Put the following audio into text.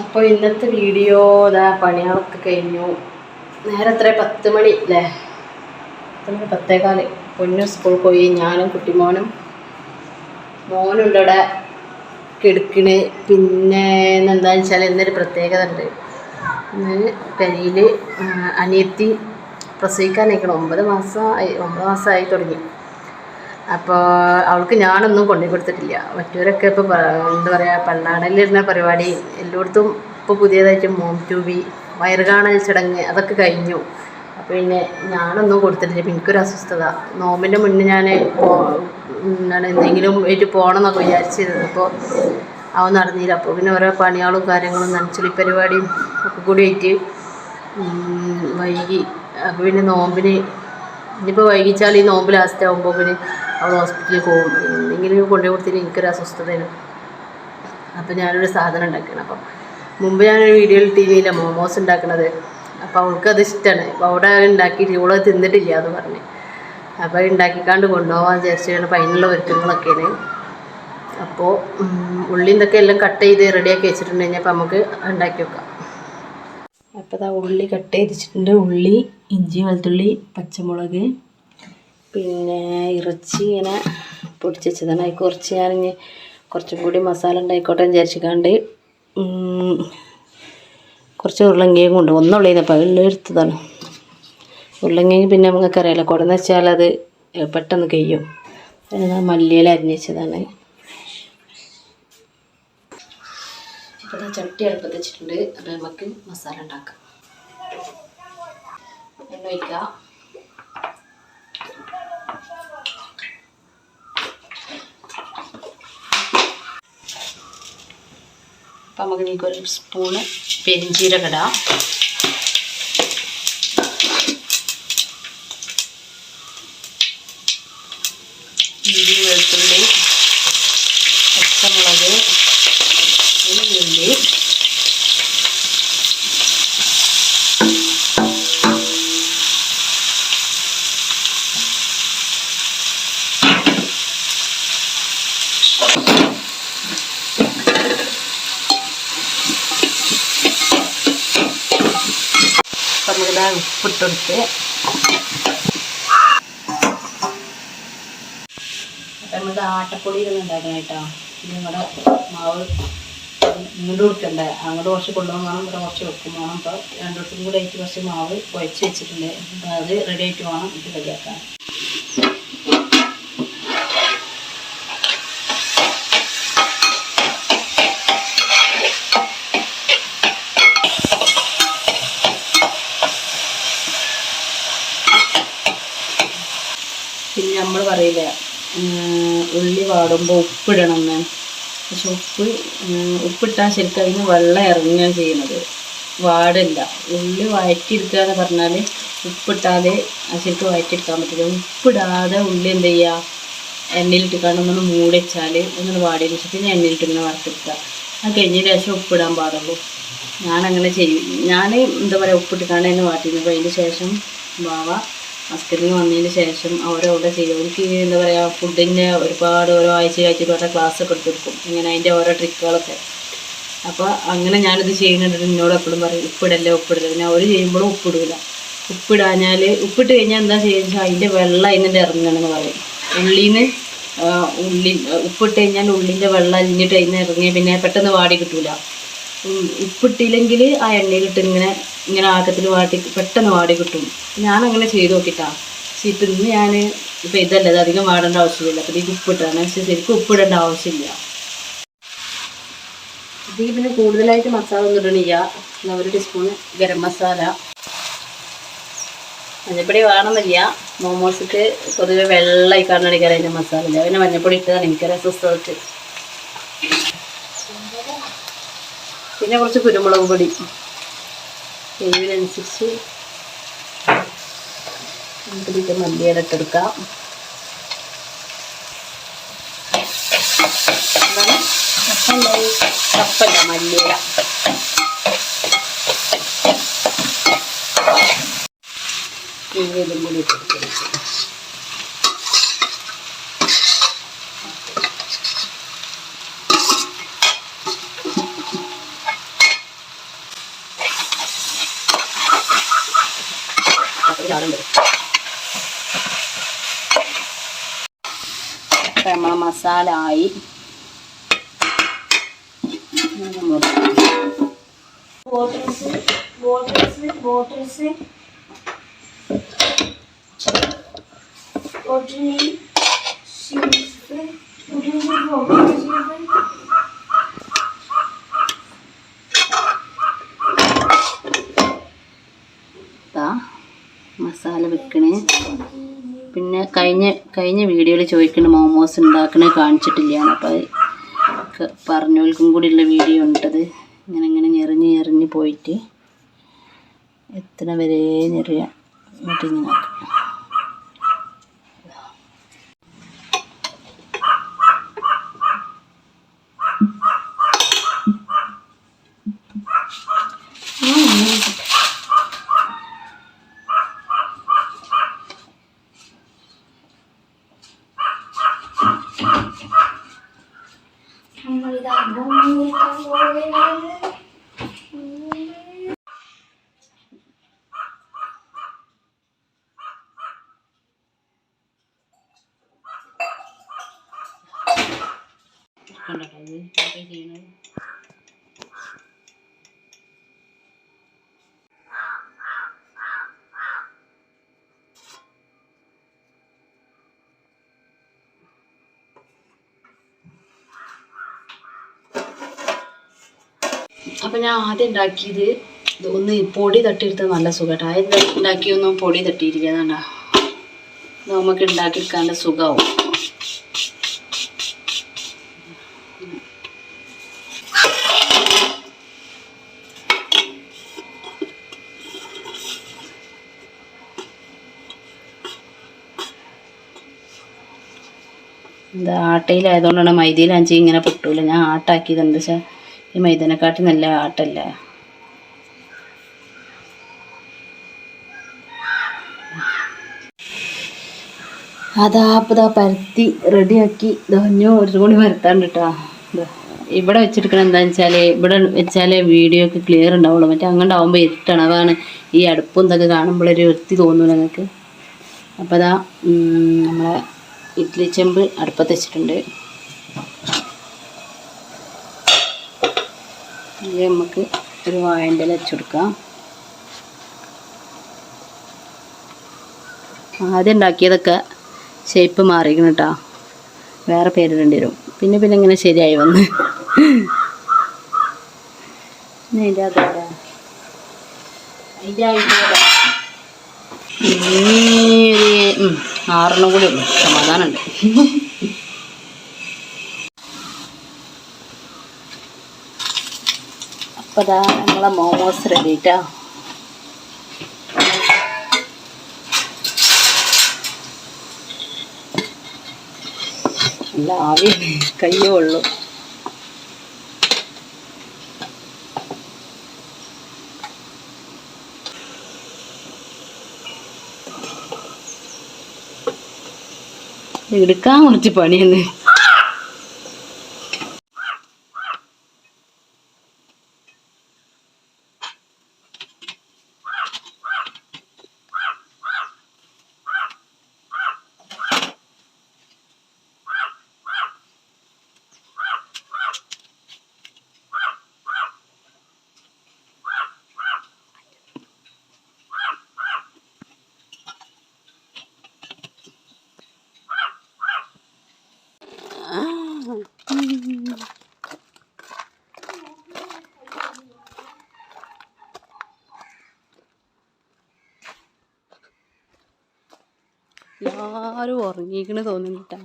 അപ്പോൾ ഇന്നത്തെ വീഡിയോ ഇതാ പണികളൊക്കെ കഴിഞ്ഞു. നേരെ എത്ര? പത്ത് മണി അല്ലേ പത്ത് മണി പത്തേകാൽ. പൊന്നു സ്കൂളിൽ പോയി. ഞാനും കുട്ടിമോനും. മോനുണ്ട് ഇവിടെ കിടക്കണ്. പിന്നെ എന്താണെന്ന് വെച്ചാൽ ഇന്നൊരു പ്രത്യേകത ഉണ്ട്. ഇന്ന് പെരിയിൽ അനിയത്തി പ്രസവിക്കാനായിക്കണം. ഒമ്പത് മാസമായി ഒമ്പത് മാസമായി തുടങ്ങി. അപ്പോൾ അവൾക്ക് ഞാനൊന്നും കൊണ്ടു കൊടുത്തിട്ടില്ല. മറ്റവരൊക്കെ ഇപ്പോൾ എന്താ പറയുക പള്ളാടലിരുന്ന പരിപാടി എല്ലായിടത്തും ഇപ്പോൾ പുതിയതായിട്ട് മോം ട്യൂബി വയറുകാണൽ ചടങ്ങ് അതൊക്കെ കഴിഞ്ഞു. അപ്പോൾ പിന്നെ ഞാനൊന്നും കൊടുത്തിട്ടില്ല. എനിക്കൊരു അസ്വസ്ഥത. നോമ്പിന്റെ മുന്നേ ഞാൻ എന്താണ് എന്തെങ്കിലും ആയിട്ട് പോകണം എന്നൊക്കെ വിചാരിച്ചിരുന്നത് അപ്പോൾ അവൻ നടന്നില്ല. അപ്പോൾ പിന്നെ ഓരോ പണികളും കാര്യങ്ങളും നനച്ചുളി പരിപാടിയും ഒക്കെ കൂടി ആയിട്ട് വൈകി. അപ്പോൾ പിന്നെ നോമ്പിന് ഇനിയിപ്പോൾ വൈകിച്ചാൽ ഈ നോമ്പ് ലാസ്റ്റ് ആകുമ്പോൾ പിന്നെ അവൾ ഹോസ്പിറ്റലിൽ പോകും എന്തെങ്കിലും കൊണ്ടുപോയി കൊടുത്തിട്ട് എനിക്കൊരു അസ്വസ്ഥതയാണ്. അപ്പോൾ ഞാനൊരു സാധനം ഉണ്ടാക്കണം അപ്പം മുമ്പ് ഞാനൊരു വീഡിയോയിൽ ടി വിയിലെ മോമോസ് ഉണ്ടാക്കണത് അപ്പോൾ അത് ഇഷ്ടമാണ് അപ്പോൾ അവിടെ ഉണ്ടാക്കിയിട്ട് ഇവളത് തിന്നിട്ടില്ല എന്ന് പറഞ്ഞ്. അപ്പോൾ ഉണ്ടാക്കിക്കാണ്ട് കൊണ്ടുപോകാൻ വിചാരിച്ചാണ് അപ്പം അതിനുള്ള ഒരുക്കങ്ങളൊക്കെയാണ് അപ്പോൾ ഉള്ളി എന്തൊക്കെ എല്ലാം കട്ട് ചെയ്ത് റെഡിയാക്കി വെച്ചിട്ടുണ്ടെങ്കിൽ അപ്പോൾ നമുക്ക് ഉണ്ടാക്കി വെക്കാം അപ്പോൾ ഇതാ ഉള്ളി കട്ട് ചെയ്തിട്ടുണ്ട് ഉള്ളി ഇഞ്ചി വെളുത്തുള്ളി പച്ചമുളക് പിന്നെ ഇറച്ചി ഇങ്ങനെ പൊടിച്ച് വെച്ചതാണ്. അതിൽ കുറച്ച് ഞാനിഞ്ഞ് കുറച്ചും കൂടി മസാല ഉണ്ടായിക്കോട്ടെ വിചാരിച്ചിക്കാണ്ട് കുറച്ച് ഉരുളങ്കിയും കൊണ്ട് ഒന്നുള്ളതിനപ്പോൾ എടുത്തതാണ്. ഉരുളങ്കിയും പിന്നെ നമുക്കറിയാലോ കുടന്ന് വെച്ചാൽ അത് പെട്ടെന്ന് കഴിയും പിന്നെ മല്ലിയിൽ അരിഞ്ഞ് വെച്ചതാണ്. ഇപ്പോൾ ചട്ടി അടുപ്പത്ത് വെച്ചിട്ടുണ്ട്. അപ്പോൾ നമുക്ക് മസാല ഉണ്ടാക്കാം. എണ്ണ ഒഴിക്കാം അപ്പം നമുക്ക് ഇതിലേക്ക് ഒരു സ്പൂണ് പെരിഞ്ചീരകം ഇഞ്ചി വെളുത്തുള്ളി പച്ചമുളക് ഉള്ളി നമുക്കിതാ ഉപ്പിട്ടെടുത്ത് അപ്പം ആട്ടപ്പൊടിയിലൊന്നും ഉണ്ടാക്കണം കേട്ടോ. ഇനി നമ്മുടെ മാവ് ഇങ്ങോട്ട് കൊടുക്കണ്ടേ? അങ്ങോട്ട് കുറച്ച് കൊണ്ടുപോകാൻ വേണം ഇവിടെ കുറച്ച് വെക്കും. വേണം. അപ്പോൾ രണ്ടിടത്തും കൂടെ ആയിട്ട് കുറച്ച് മാവ് കുഴച്ച് വെച്ചിട്ടുണ്ട്. അത് റെഡി ആയിട്ട് വേണം. ഇത് റെഡിയാക്കാൻ നമ്മൾ പറയില്ല ഉള്ളി വാടുമ്പോൾ ഉപ്പിടണം എന്ന് പക്ഷെ ഉപ്പ് ഉപ്പിട്ടാൽ ശരിക്കും അതിന് വെള്ളം ഇറങ്ങുകയാണ് ചെയ്യുന്നത്. വാടില്ല. ഉള്ളി വഴറ്റിയെടുക്കുക എന്ന് പറഞ്ഞാൽ ഉപ്പിട്ടാതെ ശരിക്കും വഴറ്റിയെടുക്കാൻ പറ്റില്ല. ഉപ്പിടാതെ ഉള്ളി എന്ത് ചെയ്യുക എണ്ണയിലിട്ട് കാണുന്നൊന്ന് മൂടി വെച്ചാൽ ഒന്ന് വാടിയതിന് ശേഷം പിന്നെ എണ്ണയിലിട്ട് ഇങ്ങനെ വറുത്തെടുക്കുക. അത് കഴിഞ്ഞ ശേഷം ഉപ്പിടാൻ പാടുള്ളൂ. ഞാനങ്ങനെ ചെയ്യും. ഞാൻ എന്താ പറയുക ഉപ്പിട്ട് എന്നെ വാട്ടിയിരുന്നു. അപ്പോൾ അതിന് ശേഷം ബാവ ഹസ്ബൻഡിന് വന്നതിന് ശേഷം അവരവിടെ ചെയ്യും അവർക്ക് എന്താ പറയുക ഫുഡിന്റെ ഒരുപാട് ഓരോ ആഴ്ച ആഴ്ചയിൽ ഓരോ ക്ലാസ് ഒക്കെ എടുത്തെടുക്കും. ഇങ്ങനെ അതിന്റെ ഓരോ ട്രിക്കുകളൊക്കെ അപ്പോൾ അങ്ങനെ ഞാനിത് ചെയ്യുന്നുണ്ട്. എന്നോട് എപ്പോഴും പറയും ഉപ്പിടല്ലേ ഉപ്പിടല്ല. പിന്നെ അവർ ചെയ്യുമ്പോഴും ഉപ്പിടില്ല ഉപ്പിടാഞ്ഞാൽ ഉപ്പിട്ട് കഴിഞ്ഞാൽ എന്താ ചെയ്യുക വെച്ചാൽ അതിന്റെ വെള്ളം അതിന്റെ ഇറങ്ങണമെന്ന് പറയും. ഉള്ളിന്ന് ഉള്ളി ഉപ്പിട്ട് കഴിഞ്ഞാൽ ഉള്ളിന്റെ വെള്ളം അലിഞ്ഞിട്ട് അതിന് ഇറങ്ങിയാൽ പിന്നെ പെട്ടെന്ന് വാടി കിട്ടൂല. ഉം, ഉപ്പിട്ടില്ലെങ്കിൽ ആ എണ്ണയിലിട്ട് ഇങ്ങനെ ഇങ്ങനെ ആക്കത്തിൽ വാട്ടി പെട്ടെന്ന് വാടി കിട്ടും. ഞാൻ അങ്ങനെ ചെയ്ത് നോക്കിട്ടാ. പക്ഷെ ഇപ്പം ഇന്ന് ഞാൻ ഇപ്പം ഇതല്ല ഇത് അധികം വാടേണ്ട ആവശ്യമില്ല. അപ്പം ഇതിലേക്ക് ഉപ്പിട്ടാണ്. പക്ഷെ ശരിക്കും ഉപ്പിടേണ്ട ആവശ്യമില്ല. ഇതിൽ പിന്നെ കൂടുതലായിട്ട് മസാല ഒന്നും ഇടണില്ല. ഒരു ടീസ്പൂൺ ഗരം മസാല. മഞ്ഞപ്പൊടി വേണമെന്നില്ല. മോമോസിക്ക് പൊതുവെ വെള്ളമായി കാണണിക്കാൻ അതിന്റെ മസാല ഇല്ല പിന്നെ മഞ്ഞപ്പൊടി ഇട്ടതാണ്. എനിക്കൊരു അസ്വസ്ഥതക്ക് പിന്നെ കുറച്ച് കുരുമുളക് പൊടി. എരിവിനനുസരിച്ച് നമുക്കിതിട്ട് മല്ലിയില ഇട്ടെടുക്കാം. കപ്പല്ല മല്ലിയില. ഇതും കൂടി ഇട്ടെടുക്കാം ഒരു ചാടുണ്ട് അപ്പം നമ്മളെ മസാല ആയി. Bottles bottles bottles bottle masala വെക്കണേ. കഴിഞ്ഞ കഴിഞ്ഞ വീഡിയോയിൽ ചോദിക്കുന്ന മോമോസ് ഉണ്ടാക്കണേ കാണിച്ചിട്ടില്ല അപ്പോൾ അത് പറഞ്ഞവർക്കും കൂടിയുള്ള വീഡിയോ ഉണ്ടത്. ഇങ്ങനെ ഇങ്ങനെ ഞെറിഞ്ഞ് ഞെറിഞ്ഞ് പോയിട്ട് എത്ര വരെ ഞെറിയ. എന്നിട്ട് ഇങ്ങനെ കണ്ടോ ഇത് ഇതൊക്കെ ചെയ്യണത് അപ്പം ഞാൻ ആദ്യം ഉണ്ടാക്കിയത് ഒന്ന് പൊടി തട്ടിയെടുത്ത് നല്ല സുഖമായിട്ട് ആദ്യം ഉണ്ടാക്കിയൊന്നും പൊടി ഇത് നമുക്ക് ഉണ്ടാക്കിയെടുക്കാന്റെ സുഖമാവും ഇത് ആട്ടയിലായതുകൊണ്ടാണ് മൈദയിലാണെന്ന് ഇങ്ങനെ പൊട്ടൂല. ഞാൻ ആട്ടാക്കിയത് എന്താ വെച്ചാൽ ഈ മൈദനെക്കാട്ടി നല്ല ആട്ടല്ല. അതാ അപ്പം ഇതാ പരത്തി റെഡിയാക്കി. ധന്യോ ഒരു കൂടി പരത്താണ്ട് കേട്ടോ ഇവിടെ വെച്ചെടുക്കണം എന്താണെന്ന് വെച്ചാൽ ഇവിടെ വെച്ചാലേ വീഡിയോ ഒക്കെ ക്ലിയർ ഉണ്ടാവുള്ളൂ. മറ്റേ അങ്ങോട്ടാവുമ്പോൾ ഇരുട്ടാണ്. അതാണ് ഈ അടുപ്പും ഇതൊക്കെ കാണുമ്പോഴൊരു വൃത്തി തോന്നൂല നിങ്ങൾക്ക് അപ്പോൾ അതാ നമ്മളെ ഇഡ്ഡലി ചെമ്പ് അടുപ്പത്ത് വെച്ചിട്ടുണ്ട്. നമുക്ക് ഒരു വാഴന്റെ ഇല വെച്ചുകൊടുക്കാം ആദ്യം ഉണ്ടാക്കിയതൊക്കെ ഷേപ്പ് മാറിയിരിക്കണം കേട്ടോ. വേറെ പേരിടേണ്ടി വരും. പിന്നെ പിന്നെ ഇങ്ങനെ ശരിയായി വന്ന്. അതിന്റെ അതോടെ അതിന്റെ ആയിട്ട് ആറെണ്ണം കൂടി ഉള്ളു സമാധാനമുണ്ട്. അപ്പൊ അതാ നമ്മളെ മോമോസ് റെഡി ട്ടാ. നല്ല ആവി കയ്യേ ഉള്ളൂ. இதுக்காக முடிச்சு பணியன்னு എല്ലാരും ഉറങ്ങിക്കണ് തോന്നുന്നിട്ടാ.